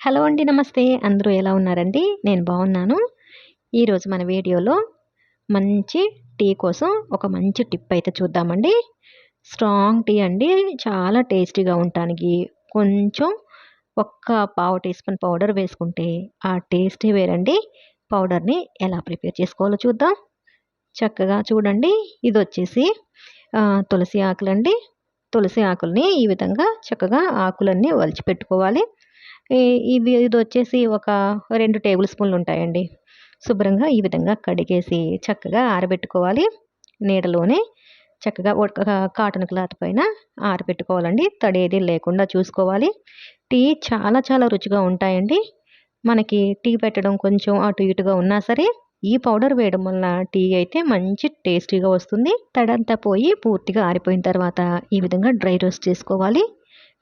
Hello అండి నమస్తే. అందరూ ఎలా ఉన్నారండి? నేను బాగున్నాను. ఈరోజు మన వీడియోలో మంచి టీ కోసం ఒక మంచి టిప్ అయితే చూద్దామండి. స్ట్రాంగ్ టీ అండి. చాలా టేస్టీగా ఉండటానికి కొంచెం ఒక్క పావు టీ స్పూన్ పౌడర్ వేసుకుంటే ఆ టేస్టీ వేరండి. పౌడర్ని ఎలా ప్రిపేర్ చేసుకోవాలో చూద్దాం. చక్కగా చూడండి. ఇది వచ్చేసి తులసి ఆకులండి. తులసి ఆకుల్ని ఈ విధంగా చక్కగా ఆకులన్నీ వలిచి పెట్టుకోవాలి. ఇవి ఇది వచ్చేసి ఒక రెండు టేబుల్ స్పూన్లు ఉంటాయండి. శుభ్రంగా ఈ విధంగా కడిగేసి చక్కగా ఆరబెట్టుకోవాలి. నీడలోనే చక్కగా ఒక కాటన్ క్లాత్ పైన ఆరబెట్టుకోవాలండి. తడేది లేకుండా చూసుకోవాలి. టీ చాలా చాలా రుచిగా ఉంటాయండి. మనకి టీ పెట్టడం కొంచెం అటు ఇటుగా ఉన్నా సరే ఈ పౌడర్ వేయడం వల్ల టీ అయితే మంచి టేస్టీగా వస్తుంది. తడంతా పోయి పూర్తిగా ఆరిపోయిన తర్వాత ఈ విధంగా డ్రై రోస్ట్ చేసుకోవాలి.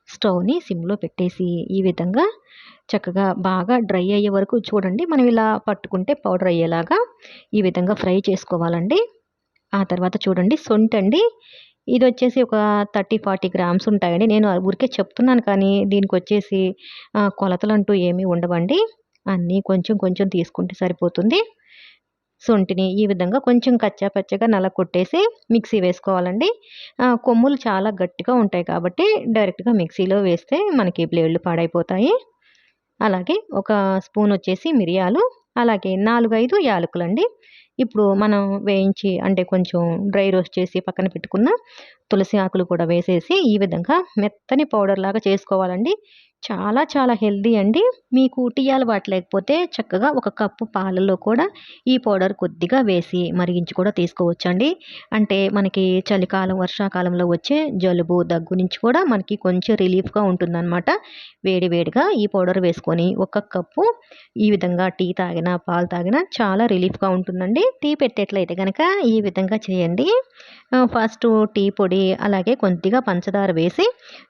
స్టవ్ని సిమ్లో పెట్టేసి ఈ విధంగా చక్కగా బాగా డ్రై అయ్యే వరకు చూడండి. మనం ఇలా పట్టుకుంటే పౌడర్ అయ్యేలాగా ఈ విధంగా ఫ్రై చేసుకోవాలండి. ఆ తర్వాత చూడండి సొంటండి ఇది వచ్చేసి ఒక థర్టీ ఫార్టీ గ్రామ్స్ ఉంటాయండి. నేను ఊరికే చెప్తున్నాను కానీ దీనికి వచ్చేసి కొలతలు అంటూ ఏమీ ఉండవండి. అన్నీ కొంచెం కొంచెం తీసుకుంటే సరిపోతుంది. శొంఠిని ఈ విధంగా కొంచెం కచ్చా పచ్చగా నల కొట్టేసి మిక్సీ వేసుకోవాలండి. కొమ్ములు చాలా గట్టిగా ఉంటాయి కాబట్టి డైరెక్ట్గా మిక్సీలో వేస్తే మనకి బ్లేడ్లు పాడైపోతాయి. అలాగే ఒక స్పూన్ వచ్చేసి మిరియాలు అలాగే నాలుగైదు యాలకులండి. ఇప్పుడు మనం వేయించి అంటే కొంచెం డ్రై రోస్ట్ చేసి పక్కన పెట్టుకున్న తులసి ఆకులు కూడా వేసేసి ఈ విధంగా మెత్తని పౌడర్ లాగా చేసుకోవాలండి. చాలా చాలా హెల్దీ అండి. మీకు టీ అలవాటు లేకపోతే చక్కగా ఒక కప్పు పాలలో కూడా ఈ పౌడర్ కొద్దిగా వేసి మరిగించి కూడా తీసుకోవచ్చండి. అంటే మనకి చలికాలం వర్షాకాలంలో వచ్చే జలుబు దగ్గు నుంచి కూడా మనకి కొంచెం రిలీఫ్గా ఉంటుందన్నమాట. వేడి వేడిగా ఈ పౌడర్ వేసుకొని ఒక కప్పు ఈ విధంగా టీ తాగినా పాలు తాగినా చాలా రిలీఫ్గా ఉంటుందండి. టీ పెట్టేట్లయితే కనుక ఈ విధంగా చేయండి. ఫస్ట్ టీ పొడి అలాగే కొద్దిగా పంచదార వేసి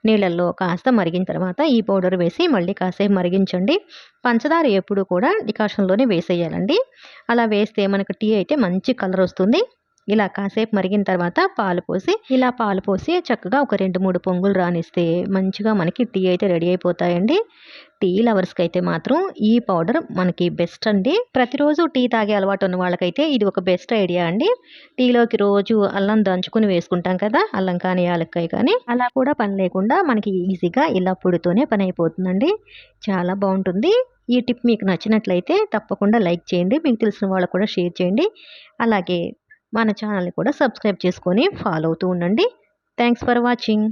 నీళ్ళల్లో కాస్త మరిగిన తర్వాత ఈ పౌడర్ వేసి మళ్ళీ కాసేపు మరిగించండి. పంచదార ఎప్పుడు కూడా డికాషన్లోనే వేసేయాలండి. అలా వేస్తే మనకు టీ అయితే మంచి కలర్ వస్తుంది. ఇలా కాసేపు మరిగిన తర్వాత పాలు పోసి ఇలా పాలు పోసి చక్కగా ఒక రెండు మూడు పొంగులు రానిస్తే మంచిగా మనకి టీ అయితే రెడీ అయిపోతాయండి. టీ లవర్స్కి అయితే మాత్రం ఈ పౌడర్ మనకి బెస్ట్ అండి. ప్రతిరోజు టీ తాగే అలవాటు ఉన్న వాళ్ళకైతే ఇది ఒక బెస్ట్ ఐడియా అండి. టీలోకి రోజు అల్లం దంచుకుని వేసుకుంటాం కదా అల్లం కానీ యాలక్కాయ కానీ అలా కూడా పని లేకుండా మనకి ఈజీగా ఇలా పొడితోనే పని అయిపోతుందండి. చాలా బాగుంటుంది. ఈ టిప్ మీకు నచ్చినట్లయితే తప్పకుండా లైక్ చేయండి. మీకు తెలిసిన వాళ్ళకు కూడా షేర్ చేయండి. అలాగే మన ఛానల్ని కూడా సబ్స్క్రైబ్ చేసుకొని ఫాలో అవుతూ ఉండండి. Thanks for watching